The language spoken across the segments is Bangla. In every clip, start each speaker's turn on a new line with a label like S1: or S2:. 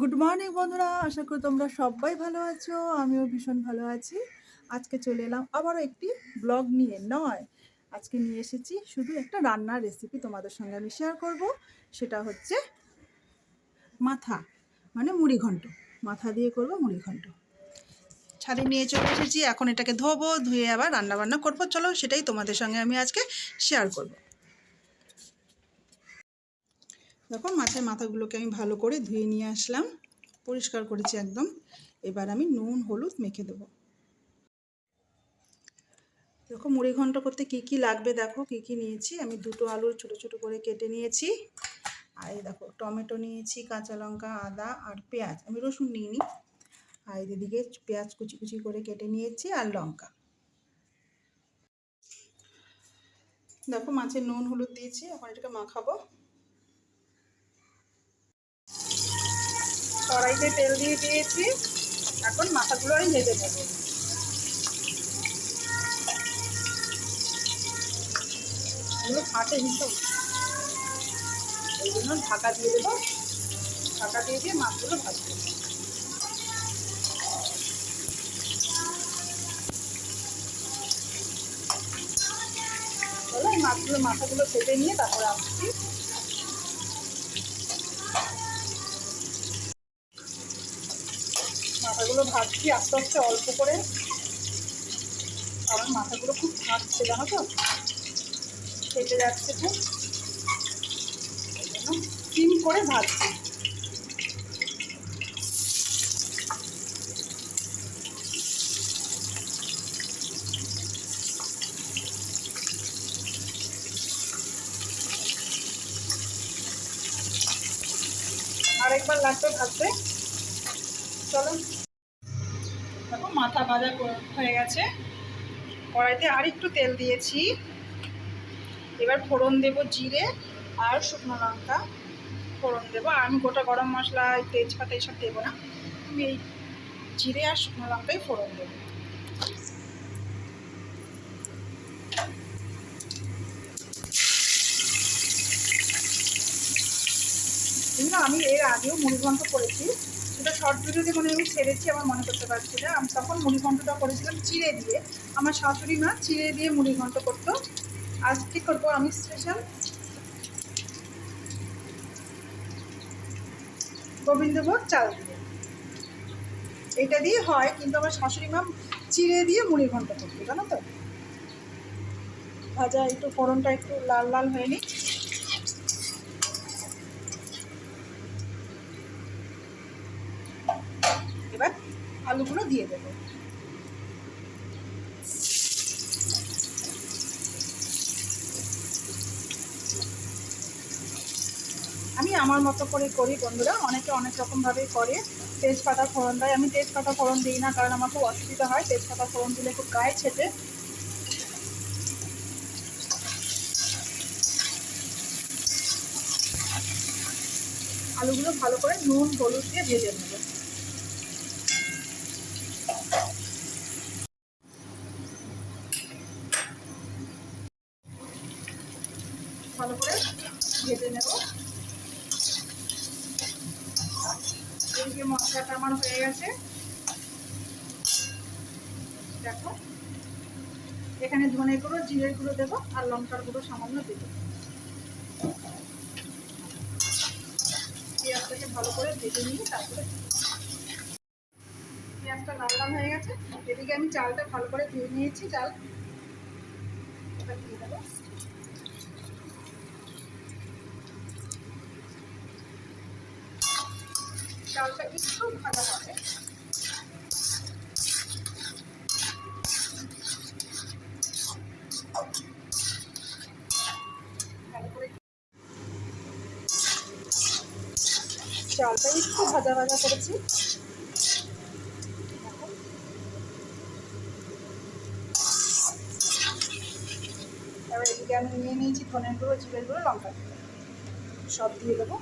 S1: গুড মর্নিং বন্ধুরা। আশা করি তোমরা সবাই ভালো আছো, আমিও ভীষণ ভালো আছি। আজকে চলে এলাম আবারও একটি ব্লগ নিয়ে। নয়, আজকে নিয়ে এসেছি শুধু একটা রান্নার রেসিপি তোমাদের সঙ্গে আমি শেয়ার করব। সেটা হচ্ছে মাথা মানে মুড়ি ঘন্ট। মাথা দিয়ে করব মুড়ি ঘন্ট। ছাদে নিয়ে চলে এসেছি, এখন এটাকে ধোবো, ধুয়ে আবার রান্না বান্না করব। চলো সেটাই তোমাদের সঙ্গে আমি আজকে শেয়ার করব। দেখো মাছের মাথাগুলোকে আমি ভালো করে ধুয়ে নিয়ে আসলাম। পরিষ্কার করেছি একদম। এবার আমি নুন, হলুদ মেখে দেবো। দেখো মুড়ি ঘন্ট করতে কি কি লাগবে দেখো, কি কি নিয়েছি? আমি দুটো আলু ছোট ছোট করে কেটে নিয়েছি। আর এই দেখো টমেটো নিয়েছি, কাঁচা লঙ্কা, আদা আর পেঁয়াজ। আমি রসুন নিইনি। আর এদিকে পেঁয়াজ কুচি কুচি করে কেটে নিয়েছি আর লঙ্কা। দেখো মাছের নুন, হলুদ দিয়েছি। এখন এটাকে মাখাবো। কড়াইতে তেল দিয়ে দিয়েছি। এখন মাথাগুলো আমি ভেজে নেব। এগুলো ফাটে ভীষণ। ওই জন্য ঢাকা দিয়ে দেবো। ঢাকা দিয়ে দিয়ে মাছগুলো ভাজবো। মাছগুলো, মাথাগুলো ভেজে নিয়ে তারপরে আসছি। মাথাগুলো ভাজছি আস্তে আস্তে অল্প করে। আমার মাথাগুলো খুব ফাটছে জানো তো? ফেটে যাচ্ছে খুব। সিম করে ভাজছি আরেকবার লাগবে ভাজতে চলো। ভাজা হয়ে গেছে। কড়াইতে আর একটু তেল দিয়েছি। এবার ফোড়ন দেব জিরে আর শুকনো লঙ্কা। ফোড়ন দেবো। আর আমি গোটা গরম মশলা তেজপাতা এইসব দেবো না। আমি এই জিরে আর শুকনো লঙ্কাই ফোড়ন দেবো। আমি এর আগেও মুড়িঘণ্ট করেছি। সেটা শর্ট ভিডিওতে মনে আমি ছেড়েছি, আমার মনে করতে পারছি না। আমি তখন মুড়িঘণ্টটা করেছিলাম চিড়ে দিয়ে। আমার শাশুড়ি মা চিড়ে দিয়ে মুড়িঘণ্ট করতো। আজ কী করব আমি স্পেশাল গোবিন্দভোগ চাল দিয়ে। এটা দিয়ে হয়, কিন্তু আমার শাশুড়ি মা চিড়ে দিয়ে মুড়ি ঘন্ট করতো, জানো তো? ভাজা একটু ফোড়নটা একটু লাল লাল হয়ে নি এবার আলুগুলো দিয়ে দেবো। আমি আমার মতো করে করি বন্ধুরা, অনেকে অনেক রকমভাবেই করে। তেজপাতা ফোড়ন দেয়। আমি তেজপাতা ফোড়ন দিই না কারণ আমার খুব অসুবিধা হয়। তেজপাতা ফোড়ন দিলে খুব গায়ে ছেটে। আলুগুলো ভালো করে নুন, হলুদ দিয়ে ভেজে নেব ভালো করে ভেজে নেব এদিকে মশলাটা আমার হয়ে গেছে। দেখো। এখানে ধনে গুঁড়ো, জিরের গুঁড়ো দেবো, আর লঙ্কার গুঁড়ো সামান্য দেবো। পেঁয়াজটাকে ভালো করে ভেজে নিয়ে তারপরে পেঁয়াজটা লাল লাল হয়ে গেছে। এদিকে আমি চালটা ভালো করে ধুয়ে নিয়েছি, চাল। দিয়ে দেবো। চালটা একটু ভাজা হবে। চালটা একটু ভাজা ভাজা করেছি। এবার এদিকে আমি নিয়ে নিয়েছি ধনের গুঁড়ো জিরের গুঁড়ো, লঙ্কা সব দিয়ে দেবো।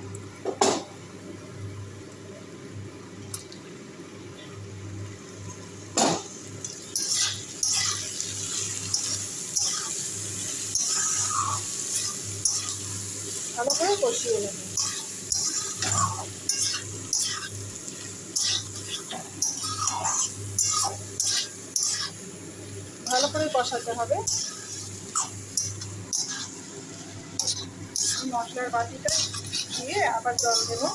S1: ভালো করে কষাতে হবে। মশলার বাটিটা দিয়ে আবার জল দেবো।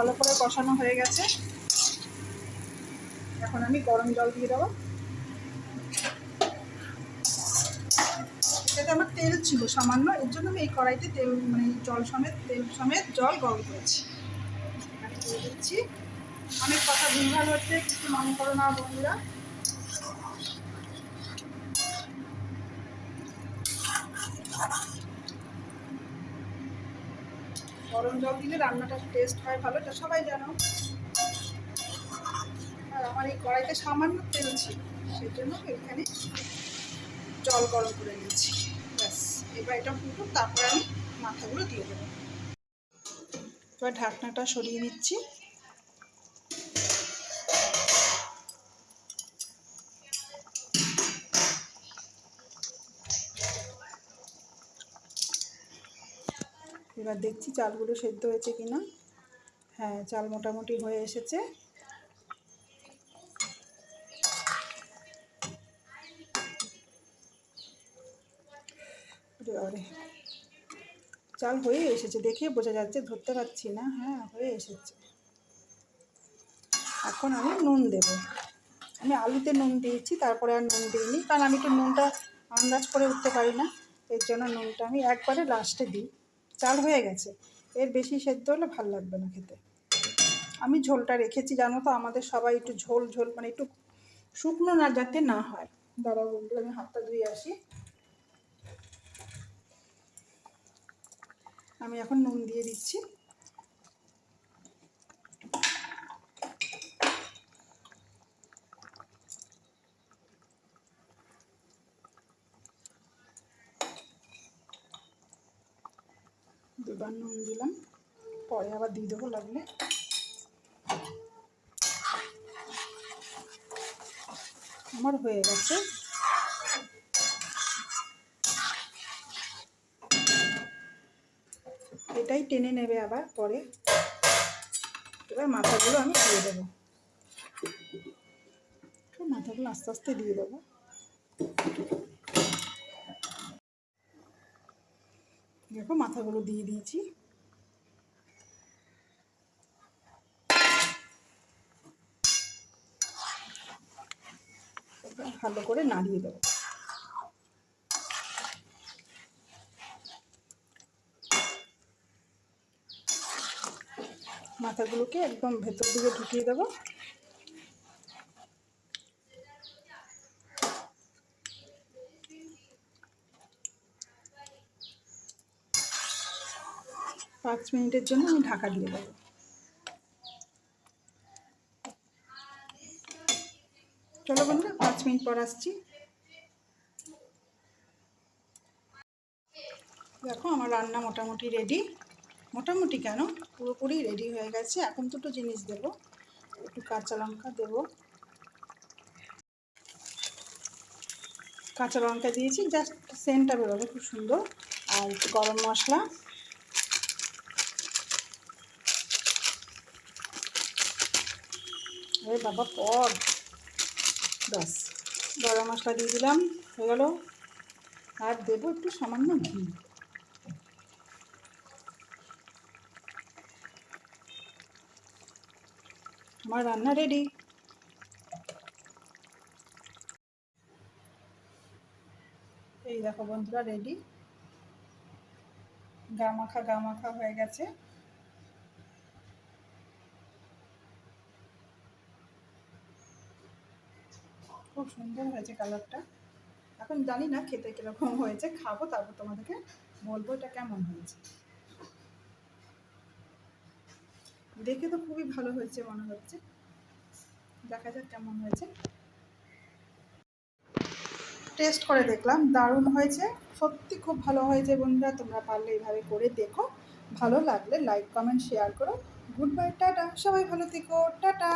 S1: ভালো করে কষানো হয়ে গেছে। এখন আমি গরম জল দিয়ে দেবো। এটাতে আমার তেল ছিল সামান্য, এর জন্য আমি এই কড়াইতে তেল মানে জল সমেত, তেল সমেত জল গরম করেছি। আমি দিচ্ছি। অনেক কথা ভুলভাল হচ্ছে, কিছু মনে করো না বন্ধুরা। গরম জল দিলে রান্নাটা টেস্ট হয় ভালো। এটা সবাই জানো, আর আমার এই কড়াইতে সামান্য তেল ছিল সেই জন্য এখানে জল গরম করে নিয়েছি। ব্যাস, এবার এটা ফুটুক, তারপরে আমি মাথাগুলো দিয়ে দেবো। এবার ঢাকনাটা সরিয়ে নিচ্ছি। এবার দেখছি চালগুলো সেদ্ধ হয়েছে কিনা। হ্যাঁ চাল মোটামুটি হয়ে এসেছে। চাল হয়ে এসেছে, দেখে বোঝা যাচ্ছে ধরতে পারছি না। হ্যাঁ হয়ে এসেছে। এখন আমি নুন দেব। আমি আলুতে নুন দিয়েছি, তারপরে আর নুন দিইনি। কারণ আমি একটু নুনটা আন্দাজ করে উঠতে পারি না। এর জন্য নুনটা আমি একবারে লাস্টে দিই। চাল হয়ে গেছে। এর বেশি সেদ্ধ হলে ভালো লাগবে না খেতে। আমি ঝোলটা রেখেছি, জানো তো? আমাদের সবাই একটু ঝোল ঝোল মানে একটু শুকনো না, যাতে না হয়। দাঁড়াও বন্ধু আমি হাতটা ধুয়ে আসি। আমি এখন নুন দিয়ে দিচ্ছি। দুবার নুন দিলাম, পরে আবার দিয়ে দেবো লাগলে। আমার হয়ে গেছে। এটাই টেনে নেবে আবার পরে। এবার মাথাগুলো আমি দিয়ে দেবো। মাথাগুলো আস্তে আস্তে দিয়ে দেবো। দেখো মাথাগুলো দিয়ে দিয়েছি। ভালো করে নাড়িয়ে দেবো। মাথাগুলোকে একদম ভেতর দিকে ঢুকিয়ে দেবো। পাঁচ মিনিটের জন্য আমি ঢাকা দিয়ে দেবো। চলো বন্ধুরা পাঁচ মিনিট পর আসছি। দেখো, আমার রান্না মোটামুটি রেডি মোটামুটি কেন? পুরোপুরি রেডি হয়ে গেছে। এখন দুটো জিনিস দেব। একটু কাঁচা লঙ্কা দেব। কাঁচা লঙ্কা দিয়েছি। জাস্ট সেন্টটা বেরোবে, খুব সুন্দর। আর গরম মশলা। আরে বাবা, পর। ব্যাস, গরম মশলা দিয়ে দিলাম, হয়ে গেল। আর দেবো একটু সামান্য ঘি। আমার রান্না রেডি এই দেখো বন্ধুরা রেডি গামাখা গামাখা হয়ে গেছে। খুব সুন্দর হয়েছে কালারটা। এখন জানি না খেতে কীরকম হয়েছে, খাব, তারপর তোমাদেরকে বলব এটা কেমন হয়েছে। দেখে তো খুবই ভালো হয়েছে মনে হচ্ছে। দেখা যাক কেমন হয়েছে। টেস্ট করে দেখলাম, দারুণ হয়েছে। সত্যি খুব ভালো হয়েছে বন্ধুরা, তোমরা পারলে এইভাবে করে দেখো। ভালো লাগলে লাইক কমেন্ট শেয়ার করো। Good bye tata. সবাই ভালো থেকো। টাটা।